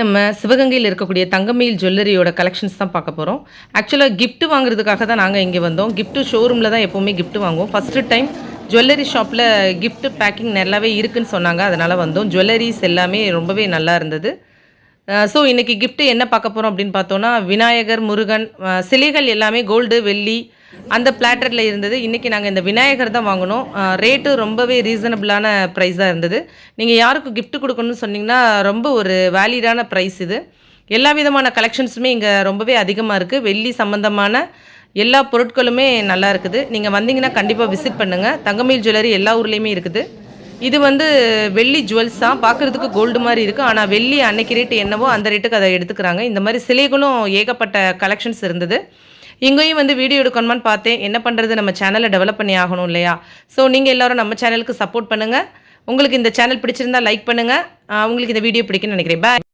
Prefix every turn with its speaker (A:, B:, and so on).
A: நம்ம சிவகங்கையில் இருக்கக்கூடிய தங்கமயில் ஜுவல்லரியோட கலெக்ஷன்ஸ் தான் பார்க்க போகிறோம் ஆக்சுவலாக கிஃப்ட் வாங்குறதுக்காக தான் நாங்கள் இங்கே வந்தோம். கிஃப்ட்டு ஷோரூமில் தான் எப்போவுமே கிஃப்ட் வாங்குவோம். ஃபஸ்ட்டு டைம் ஜுவல்லரி ஷாப்பில் கிஃப்ட்டு பேக்கிங் நல்லாவே இருக்குன்னு சொன்னாங்க. அதனால் வந்தோம். ஜுவல்லரிஸ் எல்லாமே ரொம்பவே நல்லா இருந்தது. ஸோ இன்றைக்கி கிஃப்ட்டு என்ன பார்க்க போகிறோம் அப்படின்னு பார்த்தோன்னா விநாயகர் முருகன் சிலைகள் எல்லாமே கோல்டு வெள்ளி அந்த பிளாட்டரில் இருந்தது. இன்றைக்கி நாங்கள் இந்த விநாயகர் தான் வாங்கினோம் ரேட்டு ரொம்பவே ரீசனபிளான ப்ரைஸாக இருந்தது. நீங்கள் யாருக்கு கிஃப்ட்டு கொடுக்கணும்னு சொன்னிங்கன்னா ரொம்ப ஒரு வேலிடான ப்ரைஸ் இது. எல்லா விதமான கலெக்ஷன்ஸுமே இங்கே ரொம்பவே அதிகமாக இருக்குது வெள்ளி சம்மந்தமான எல்லா பொருட்களுமே நல்லா இருக்குது. நீங்கள் வந்தீங்கன்னா கண்டிப்பாக விசிட் பண்ணுங்கள் தங்கமயில் ஜுவல்லரி எல்லா ஊர்லேயுமே இருக்குது. இது வந்து வெள்ளி ஜுவல்ஸ் தான். பார்க்குறதுக்கு கோல்டு மாதிரி இருக்குது ஆனால் வெள்ளி அன்னைக்கு ரேட்டு என்னவோ அந்த ரேட்டுக்கு அதை எடுத்துக்கிறாங்க. இந்த மாதிரி சிலைகளும் ஏகப்பட்ட கலெக்ஷன்ஸ் இருந்தது. இங்கேயும் வந்து வீடியோ எடுக்கணுமான்னு பார்த்தேன். என்ன பண்ணுறது நம்ம சேனலை டெவலப் பண்ணி ஆகணும் இல்லையா? ஸோ நீங்கள் எல்லாரும் நம்ம சேனலுக்கு சப்போர்ட் பண்ணுங்கள் உங்களுக்கு இந்த சேனல் பிடிச்சிருந்தா லைக் பண்ணுங்கள் உங்களுக்கு இந்த வீடியோ பிடிக்குன்னு நினைக்கிறேன். பாய்